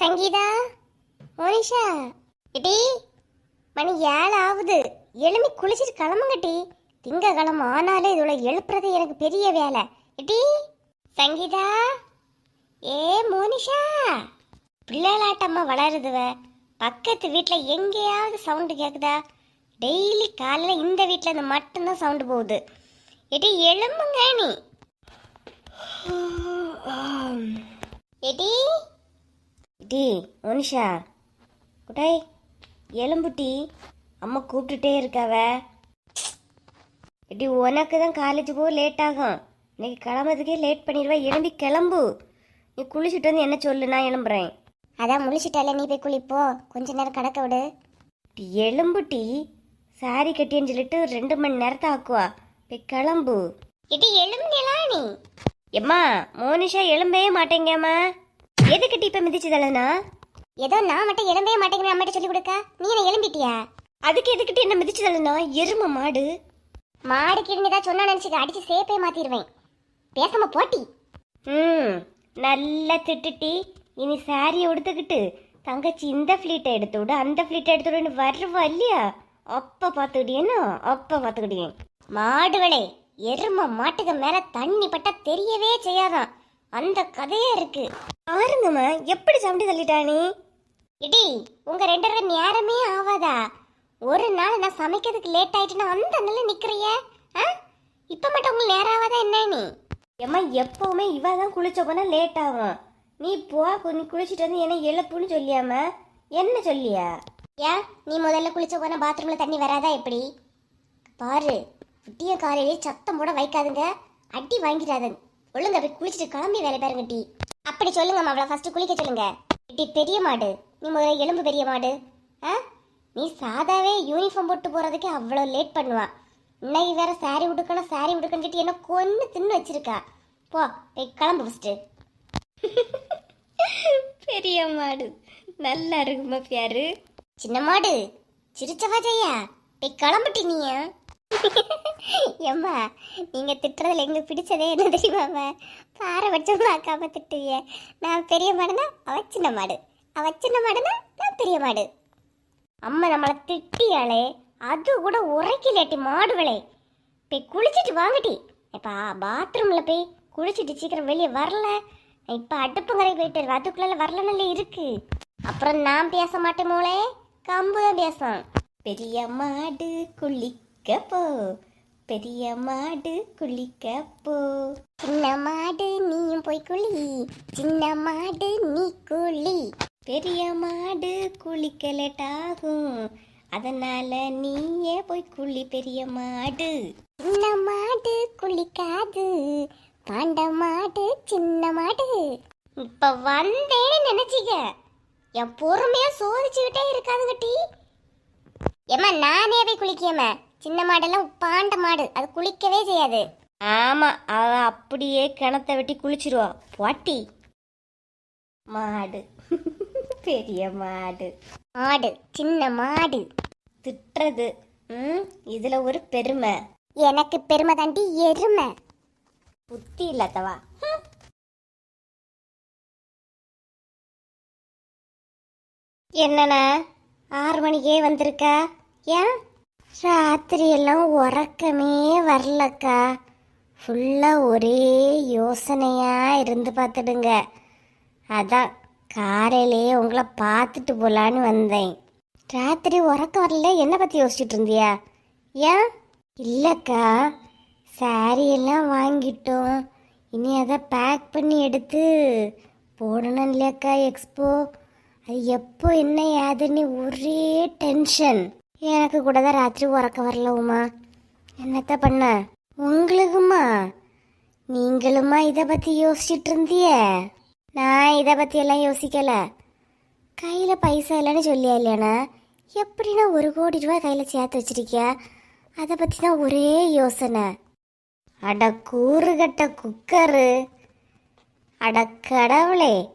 சங்கீதா மோனிஷா இடி மணி ஏழு ஆகுது எழுமி குளிச்சிட்டு கிளம்புங்கட்டி திங்கக்கிழமை ஆனாலே இதோட எழுப்புறது எனக்கு பெரிய வேலை. இடி சங்கீதா. ஏ மோனிஷா பிள்ளைகளாட்டம்மா வளருதுவ. பக்கத்து வீட்டில் எங்கேயாவது சவுண்டு கேட்குதா டெய்லி காலையில் இந்த வீட்டில் இருந்து மட்டும்தான் சவுண்டு போகுது. எடி எழும்புங்க நீ. எடி டி மோனிஷா. குட்டாய் எலும்புட்டி. அம்மா கூப்பிட்டுட்டே இருக்காவ. எடி உனக்கு தான் காலேஜ் போக லேட் ஆகும். இன்னைக்கு கிளம்புறதுக்கே லேட் பண்ணிடுவா. எழும்பி கிளம்பு. நீ குளிச்சுட்டு வந்து என்ன சொல்லு நான் எழும்புறேன். அதான் முழிச்சிட்டால நீ போய் குளிப்போ. கொஞ்ச நேரம் கடக்க விடு. டி எலும்புட்டி. சாரி கட்டின்னு சொல்லிட்டு ரெண்டு மணி நேரத்தை ஆக்குவா. போய் கிளம்பு. இடி எலும்புனேலா நீ? எம்மா மோனிஷா எழும்பவே மாட்டேங்கம்மா. எதுக்கு டி இப்ப மிதிச்சு தலனா ஏதோ நான் மட்டும் எழும்பவே மாட்டேங்கிற அம்மாட்ட சொல்லி கொடுக்க. நீ என்ன எழும்பிட்டியா? அதுக்கு எதுக்கிட்டு என்ன மிதிச்சு தலனா எரும மாடு. மாடு கிருந்ததா சொன்னா நினைச்சுக்க அடிச்சு சேப்பே மாத்திடுவேன் பேசாம போட்டி. ம் நல்லா திட்டுட்டி. இனி சாரியை உடுத்துக்கிட்டு தங்கச்சி இந்த ஃப்ளீட்டை எடுத்து விடு அந்த ஃப்ளீட்டை எடுத்து விடுன்னு வருவா இல்லையா? அப்ப பார்த்துக்கிட்டியேன்னா? அப்ப பார்த்துக்கிட்டியேன். மாடுகளே எரும மாட்டுக்கு மேல தண்ணி பட்டா தெரியவே செய்யாதான். அந்த கதையே இருக்கு. பாருங்கம்மா எப்படி சமட்டி தள்ளிட்டா நீ? இடி உங்க ரெண்டு பேரும் நேரமே ஆவாதா? ஒரு நாள் நான் சமைக்கிறதுக்கு லேட் ஆயிட்டுன்னா அந்த நல்ல நிக்கிறிய? இப்ப மட்டும் உங்களுக்கு நேரம் ஆகாதா என்ன நீ? ஏம்மா எப்பவுமே இவ தான் குளிச்ச போனா லேட் ஆகும். நீ போ நீ குளிச்சிட்டு வந்து என்ன எழுப்புன்னு சொல்லியாம என்ன சொல்லியா? ஏன் நீ முதல்ல குளிச்ச போனா பாத்ரூம்ல தண்ணி வராதா எப்படி? பாரு விட்டிய காலையிலே சத்தம் போட வைக்காதுங்க. அடி வாங்கிடாதுங்க ஒழுங்கா போய் குளிச்சுட்டு கிளம்பி வேலை பாருங்க டீ. அப்படி சொல்லுங்க அவளை ஃபர்ஸ்ட் குளிக்க சொல்லுங்க. டி பெரிய மாடு. நீ முதல்ல எலும்பு பெரிய மாடு. ஆ? நீ சாதாவே யூனிஃபார்ம் போட்டு போறதுக்கே அவ்வளோ லேட் பண்ணுவா. இன்னைக்கு வேற சாரி உடுக்கணும் சாரி உடுக்கணும் சொல்லிட்டு என்ன கொன்னு தின்னு வச்சிருக்கா. போ போய் கிளம்பு ஃபர்ஸ்ட் பெரிய மாடு. நல்லா இருக்குமா பியாரு சின்ன மாடு. சிரிச்சவா ஜெயா? போய் கிளம்பிட்டி நீயா. ஏம்மா நீங்க திட்டுறதுல எங்களுக்கு பிடிச்சதே என்ன தெரியுமாம்மா பாரபட்சம் பார்க்காம திட்டுவிய. நான் பெரிய மாடுனா அவ சின்ன மாடு. அவ சின்ன மாடுனா நான் பெரிய மாடு. அம்மா நம்மளை திட்டியாளே அது கூட உரைக்கலாட்டி மாடுகளே. போய் குளிச்சிட்டு வாங்கட்டி இப்போ பாத்ரூமில் போய் குளிச்சிட்டு சீக்கிரம் வெளியே வரல. இப்போ அடுப்புங்கரை போயிட்டு அதுக்குள்ளே அதுக்குள்ள வரலன்னு இருக்கு. அப்புறம் நான் பேச மாட்டேன் மோளே. கம்பு தான் பேசும் பெரிய மாடு குளிக்க போ பெரிய மாடு குளிக்க போ சின்ன மாடு நீயும் போய் குளி. சின்ன மாடு நீ குளி. பெரிய மாடு குளிக்க லேட் ஆகும் அதனால நீயே போய் குளி பெரிய மாடு. சின்ன மாடு குளிக்காது. பாண்ட மாடு சின்ன மாடு. இப்ப வந்தேன்னு நினைச்சிக்க. என் பொறுமையா சோதிச்சுக்கிட்டே இருக்காதுங்க டீ. ஏம்மா நானே போய் குளிக்கேம்மா. சின்ன மாடெல்லாம் பாண்ட மாடு. அது குளிக்கவே செய்யாது. ஆமா அவ அப்படியே கிணத்த வெட்டி குளிச்சிருவா போட்டி மாடு. பெரிய மாடு. மாடு சின்ன மாடு. திட்டுறது. ம் இதுல ஒரு பெருமை. எனக்கு பெருமை தாண்டி எருமை. புத்தி இல்லாதவா. என்னண்ணா? ஆறு மணிக்கே வந்திருக்கா? ஏன்? ராத்திரியெல்லாம் உறக்கமே வரலக்கா. ஃபுல்லாக ஒரே யோசனையாக இருந்து பார்த்துடுங்க. அதான் காலையிலே உங்களை பார்த்துட்டு போகலான்னு வந்தேன். ராத்திரி உறக்கம் வரல என்னை பற்றி யோசிச்சுட்டு இருந்தியா? ஏன்? இல்லைக்கா சாரியெல்லாம் வாங்கிட்டோம். இனி அதை பேக் பண்ணி எடுத்து போடணும் இல்லையாக்கா எக்ஸ்போ அது எப்போ என்ன ஏதுன்னு ஒரே டென்ஷன் எனக்கு கூட தான் ராத்திரி உறக்க வரல உமா. என்னத்த பண்ண? உங்களுக்குமா? நீங்களுமா இதை பற்றி யோசிச்சுட்டு இருந்திய? நான் இதை பற்றியெல்லாம் யோசிக்கலை. கையில் பைசா இல்லைன்னு சொல்லியா இல்லையாண்ணா? எப்படின்னா ஒரு கோடி ரூபாய் கையில் சேர்த்து வச்சிருக்கியா? அதை பற்றி தான் ஒரே யோசனை. அட கூறுகட்ட குக்கரு. அட கடவுளே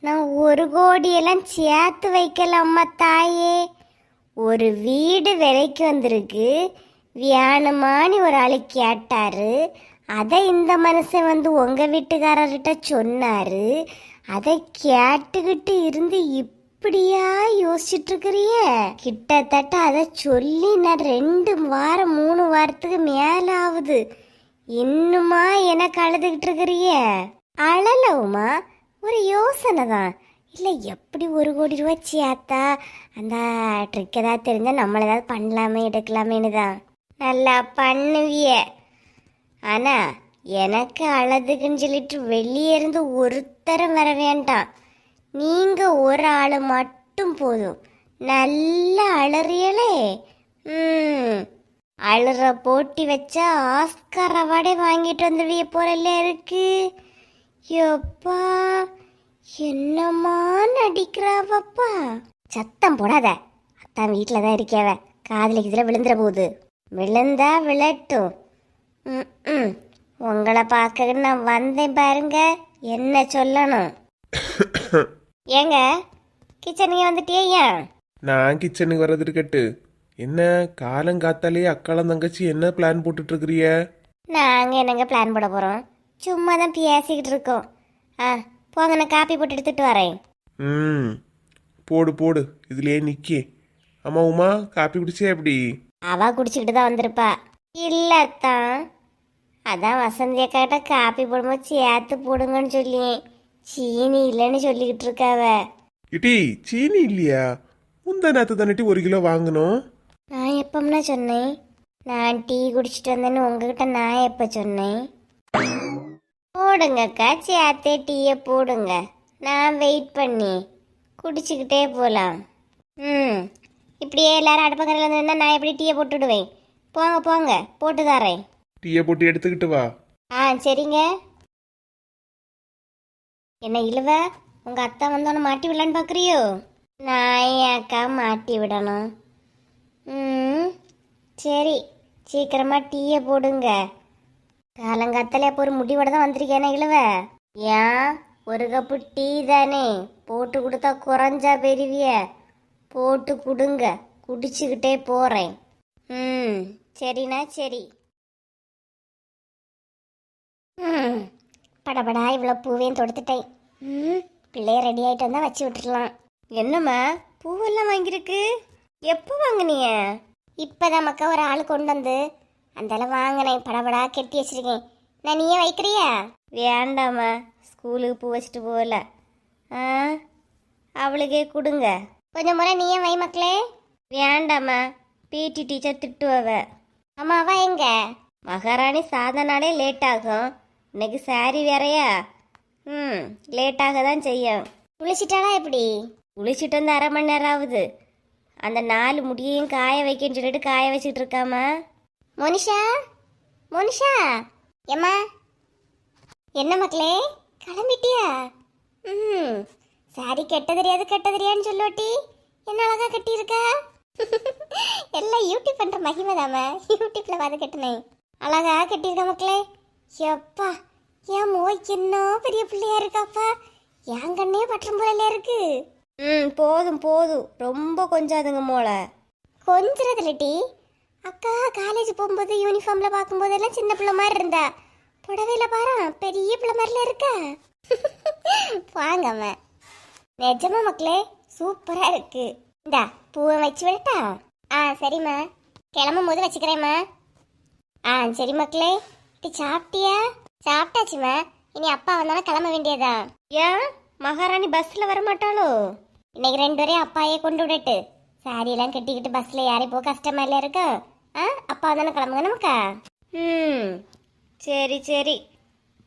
நான் ஒரு கோடியெல்லாம் சேர்த்து வைக்கலாமா தாயே. ஒரு வீடு விலைக்கு வந்திருக்கு. வியானமானு ஒரு ஆள் கேட்டாரு. அதை இந்த மனுஷன் வந்து உங்கள் வீட்டுக்காரர்கிட்ட சொன்னாரு. அதை கேட்டுக்கிட்டு இருந்து இப்படியா யோசிச்சுட்டு இருக்கிறிய கிட்டத்தட்ட அதை சொல்லி நான் ரெண்டு வாரம் மூணு வாரத்துக்கு மேலே ஆகுது இன்னுமா எனக்கு அழுதுகிட்டு இருக்கிறிய அழலவுமா ஒரு யோசனை தான் இல்லை எப்படி ஒரு கோடி ரூபா சேர்த்தா அந்த ட்ரிக் ஏதாவது தெரிஞ்சால் நம்மள ஏதாவது பண்ணலாமே எடுக்கலாமேன்னு தான். நல்லா பண்ணுவிய. ஆனா எனக்கு அழகுன்னு சொல்லிட்டு வெளியே இருந்து ஒருத்தரம் வர வேண்டாம். நீங்கள் ஒரு ஆள் மட்டும் போதும். நல்லா அழறியலே ம். அழுற போட்டி வச்சா ஆஸ்கர் அவார்டே வாங்கிட்டு வந்துடுவிய போல இருக்கு? எப்பா என்னம்மா நடிக்கிறாவப்பா? சத்தம் போடாத. அத்தான் வீட்டில் தான் இருக்கேவ. காதலிக்கு இதில் விழுந்துற போகுது விழுந்தா விழட்டும். ம், உங்களை பார்க்க நான் வந்தேன் பாருங்க. என்ன சொல்லணும்? ஏங்க கிச்சனுக்கு வந்துட்டியே ஏன்? நான் கிச்சனுக்கு வர்றது இருக்கட்டு. என்ன காலங்காத்தாலே அக்காலம் தங்கச்சி என்ன பிளான் போட்டுட்டு இருக்கிறிய நாங்கள் என்னங்க பிளான் போட போகிறோம் சும்மா தான் பேசிக்கிட்டு இருக்கோம். ஆ போங்க நான் காப்பி போட்டு எடுத்துட்டு வரேன். ம் போடு போடு. இதுலயே நிக்கே. அம்மா உமா காப்பி குடிச்சே எப்படி? அவ குடிச்சுக்கிட்டு தான் வந்திருப்பா. இல்லத்தான் அதான் வசந்தி அக்காட்ட காப்பி போடும்போது சேர்த்து போடுங்கன்னு சொல்லியேன் சீனி இல்லைன்னு சொல்லிக்கிட்டு இருக்காவ இட்டி சீனி இல்லையா? முந்தா நேத்து தானட்டி ஒரு கிலோ வாங்கணும்? நான் எப்பம்னா சொன்னேன். நான் டீ குடிச்சிட்டு வந்தேன்னு உங்ககிட்ட நான் எப்போ சொன்னேன்? போடுங்கக்கா சேர்த்தே டீயை போடுங்க. நான் வெயிட் பண்ணி குடிச்சுக்கிட்டே போகலாம் ம் இப்படியே எல்லாரும் அடுப்பக்கரையில் இருந்தால் நான் எப்படி டீயை போட்டுடுவேன்? போங்க போங்க போட்டு தரேன். டீயை போட்டு எடுத்துக்கிட்டு வா. ஆ சரிங்க. என்ன இழுவ? உங்க அத்தா வந்தோன்னு மாட்டி விடலான்னு பார்க்குறியோ நான் அக்கா மாட்டி விடணும். ம் சரி சீக்கிரமா டீயை போடுங்க. காலங்காத்தால இப்போ ஒரு முடிவோட தான் வந்திருக்கேனே இழுவ. ஏன் ஒரு கப்பு டீ தானே. போட்டு கொடுத்தா குறைஞ்சா பெருவிய. போட்டு கொடுங்க. குடிச்சுக்கிட்டே போறேன். ம் சரிண்ணா சரி. ம் படபடா இவ்வளோ பூவையும் தொடுத்துட்டேன். ம் பிள்ளைய ரெடி ஆகிட்டு வந்தால் வச்சு விட்டுடலாம் என்னம்மா பூவெல்லாம் வாங்கியிருக்கு? எப்போ வாங்கினீங்க இப்போதான் மக்கா ஒரு ஆள் கொண்டு வந்து அந்தால வாங்கினேன் படபடா கெட்டி வச்சிருக்கேன். நான் நீயே வைக்கிறியா? வேண்டாம்மா. ஸ்கூலுக்கு பூ வச்சுட்டு போகல. ஆ? அவளுக்கே கொடுங்க. கொஞ்சம் முறை நீயே வை மக்களே. வேண்டாம்மா. பிடி டீச்சர் திட்டுவவ. அம்மாவா எங்க? மகாராணி சாதனாலே லேட் ஆகும் இன்னைக்கு சாரி வேறையா? ம் லேட்டாக தான் செய்யும். குளிச்சிட்டாளா எப்படி? குளிச்சிட்டு வந்து அரை மணி நேரம் ஆகுது. அந்த நாலு முடியையும் காய வைக்கன்னு சொல்லிட்டு காய வச்சுட்டு இருக்காமா மோனிஷா மோனிஷா. ஏம்மா? என்ன மக்களே கிளம்பிட்டியா? ம் சாரி கெட்ட தெரியாது கெட்ட தெரியான்னு சொல்லுவட்டி. என்ன அழகா கட்டியிருக்கா? எல்லாம் யூடியூப் பண்ணுற மகிமை தாம யூடியூப்பில் பார்த்து கட்டினேன் அழகா கட்டியிருக்க மக்களே. எப்பா என் மோய் என்ன பெரிய பிள்ளையா இருக்காப்பா. என் கண்ணே பற்றும் போல இருக்கு. ம் போதும் போதும். ரொம்ப கொஞ்சாதுங்க மோளை. கொஞ்சிறதுல டீ அக்கா காலேஜ் போகும்போது யூனிஃபார்மில் பார்க்கும்போதெல்லாம் சின்ன பிள்ளை மாதிரி இருந்தா. புடவையில் பாரு பெரிய பிள்ளை மாதிரில இருக்கா. அவன் நிஜமா மக்களே சூப்பராக இருக்கு. இந்தா பூவை வச்சு விடட்டா ஆ சரிம்மா. கிளம்பும் போது வச்சுக்கிறேம்மா. ஆ சரி மக்களே. இப்படி சாப்பிட்டியா? சாப்பிட்டாச்சும்மா. இனி அப்பா வந்தாலும் கிளம்ப வேண்டியதா ஏன்? மகாராணி பஸ்ஸில் வரமாட்டாளோ? இன்னைக்கு ரெண்டு பேரையும் அப்பாயே கொண்டு விடட்டு. சாரியெல்லாம் கட்டிக்கிட்டு பஸ்ல யாரை போக கஷ்டமா இல்ல இருக்கா? ஆ? அப்பா தானே கிளம்புங்க நமக்கா? ம். சரி சரி.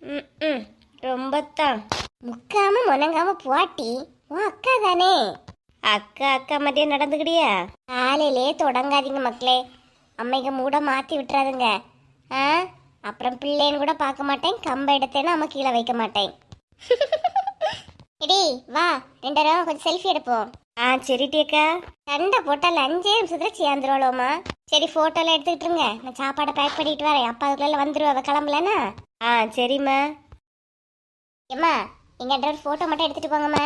ம் ம். ரொம்ப தான். முக்காம முனங்காம போட்டி உன் அக்கா தானே. அக்கா அக்கா மாதிரியே நடந்துக்கிடியா? காலையிலே தொடங்காதீங்க மக்களே. அம்மைக்கு மூட மாற்றி விட்டுறாதுங்க. ஆ? அப்புறம் பிள்ளைன்னு கூட பார்க்க மாட்டேன். கம்ப எடுத்தேன்னா அம்மா கீழே வைக்க மாட்டேன். இடி வா. ரெண்டு நேரம் கொஞ்சம் செல்ஃபி எடுப்போம். ஆ சரி டேக்கா. சண்டை போட்டால் அஞ்சே நிமிஷத்துல சேர்ந்துருவோமா சரி ஃபோட்டோலாம் எடுத்துக்கிட்டுருங்க நான் சாப்பாடை பேக் பண்ணிட்டு வரேன். அப்பா அதுக்குள்ள அதை கிளம்பலனா ஆ சரிம்மா. ஏம்மா எங்க ஒரு ஃபோட்டோ மட்டும் எடுத்துகிட்டு போங்கம்மா.